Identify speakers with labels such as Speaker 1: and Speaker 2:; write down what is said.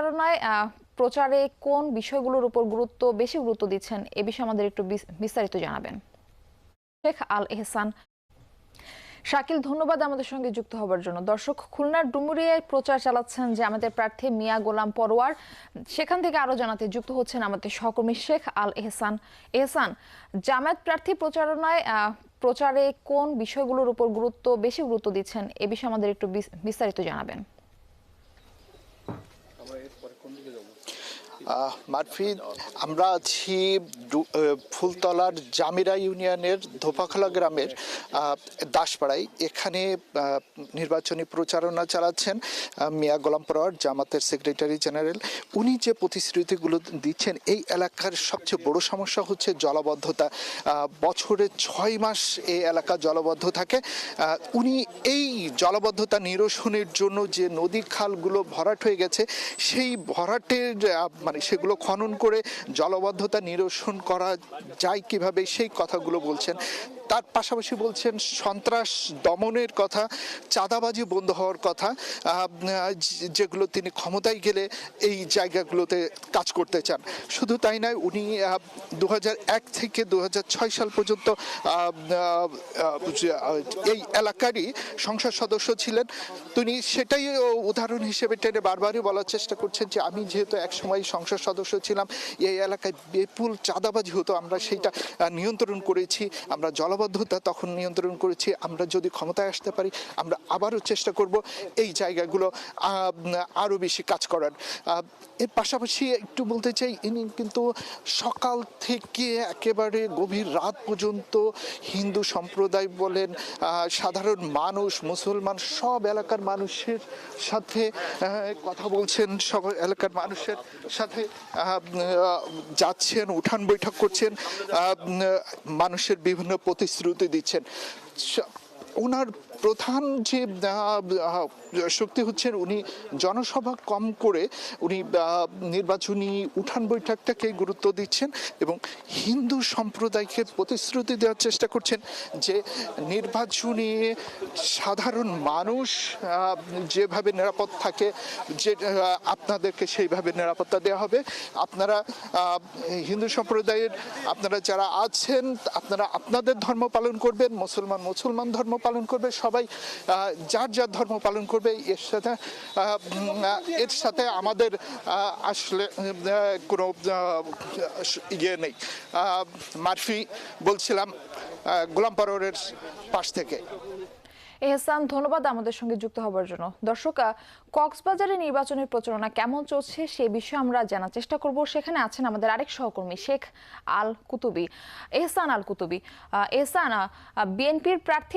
Speaker 1: প্রচারণায় প্রচারে কোন বিষয়গুলোর উপর গুরুত্ব, বেশি গুরুত্ব দিচ্ছেন? এ বিষয়ে আমাদের একটু বিস্তারিত জানাবেন। শেখ আল এহসান। শাকিল, ধন্যবাদ আমাদের সঙ্গে যুক্ত হবার জন্য। দর্শক, খুলনার ডুমুরিয়ায় প্রচার চালাচ্ছেন যে আমাদের প্রার্থী মিয়া গোলাম পরোয়ার। সেখান থেকে আরও জানাতে যুক্ত হচ্ছেন আমাদের সহকর্মী শেখ আল এহসান। এহসান, জামায়াত প্রার্থী প্রচারণায় প্রচারে কোন বিষয়গুলোর উপর গুরুত্ব, বেশি গুরুত্ব দিচ্ছেন? এ বিষয়ে আমাদের একটু বিস্তারিত জানাবেন।
Speaker 2: আহ, মারফি আমরা আছি ফুলতলার জামিরা ইউনিয়নের ধোপাখলা গ্রামের দাসপাড়ায়। এখানে নির্বাচনী প্রচারণা চালাচ্ছেন মিয়া গোলাম জামাতের সেক্রেটারি জেনারেল। উনি যে প্রতিশ্রুতিগুলো দিচ্ছেন এই এলাকার সবচেয়ে বড় সমস্যা হচ্ছে জলবদ্ধতা। বছরে ছয় মাস এই এলাকা জলবদ্ধ থাকে। উনি এই জলবদ্ধতা নিরসনের জন্য যে নদী খালগুলো ভরাট হয়ে গেছে সেই ভরাটের মানে সেগুলো খনন করে জলবদ্ধতা নিরসন করা যায় কীভাবে সেই কথাগুলো বলছেন। তার পাশাপাশি বলছেন, সন্ত্রাস দমনের কথা, চাঁদাবাজি বন্ধ হওয়ার কথা যেগুলো তিনি ক্ষমতায় গেলে এই জায়গাগুলোতে কাজ করতে চান। শুধু তাই নয়, উনি দু থেকে দু হাজার ছয় সাল পর্যন্ত এই এলাকারই সংসদ সদস্য ছিলেন। তিনি সেটাই উদাহরণ হিসেবে টেনে বারবারই বলার চেষ্টা করছেন যে, আমি যেহেতু এক সময় সংসদ সদস্য ছিলাম, এই এলাকায় বিপুল চাঁদাবাজি হতো, আমরা সেইটা নিয়ন্ত্রণ করেছি, আমরা জলবদ্ধতা তখন নিয়ন্ত্রণ করেছি। আমরা যদি ক্ষমতায় আসতে পারি, আমরা আবারও চেষ্টা করব এই জায়গাগুলো আরও বেশি কাজ করার। এর পাশাপাশি একটু বলতে চাই, ইনি কিন্তু সকাল থেকে একেবারে গভীর রাত পর্যন্ত হিন্দু সম্প্রদায় বলেন সাধারণ মানুষ, মুসলমান, সব এলাকার মানুষের সাথে কথা বলছেন, সব এলাকার মানুষের সাথে যাচ্ছেন, উঠান বৈঠক করছেন। মানুষের বিভিন্ন প্রতিশ্রুতি দিচ্ছেন। ওনার প্রধান যে শক্তি হচ্ছেন উনি জনসভা কম করে উনি নির্বাচনী উঠান বৈঠকটাকে গুরুত্ব দিচ্ছেন এবং হিন্দু সম্প্রদায়কে প্রতিশ্রুতি দেওয়ার চেষ্টা করছেন যে নির্বাচনী সাধারণ মানুষ যেভাবে নিরাপদ থাকে, যে আপনাদেরকে সেইভাবে নিরাপত্তা দেওয়া হবে। আপনারা হিন্দু সম্প্রদায়ের, আপনারা যারা আছেন, আপনারা আপনাদের ধর্ম পালন করবেন, মুসলমান মুসলমান ধর্ম পালন করবে, সবাই যার যার ধর্ম পালন করবে, এর সাথে এর সাথে আমাদের আসলে কোনো ইয়ে নেই। মারফি বলছিলাম গোলাম পরোয়ারের পাশ থেকে।
Speaker 1: এহসান, ধন্যবাদ আমাদের সঙ্গে যুক্ত হবার জন্য। দর্শক কক্সবাজারে নির্বাচনের প্রচারণা কেমন চলছে সে বিষয়ে আমরা জানার চেষ্টা করব। সেখানে আছেন আমাদের আরেক সহকর্মী, শেখ আল কুতুবি, এহসান আল কুতুবি। এহসান বিএনপির প্রার্থী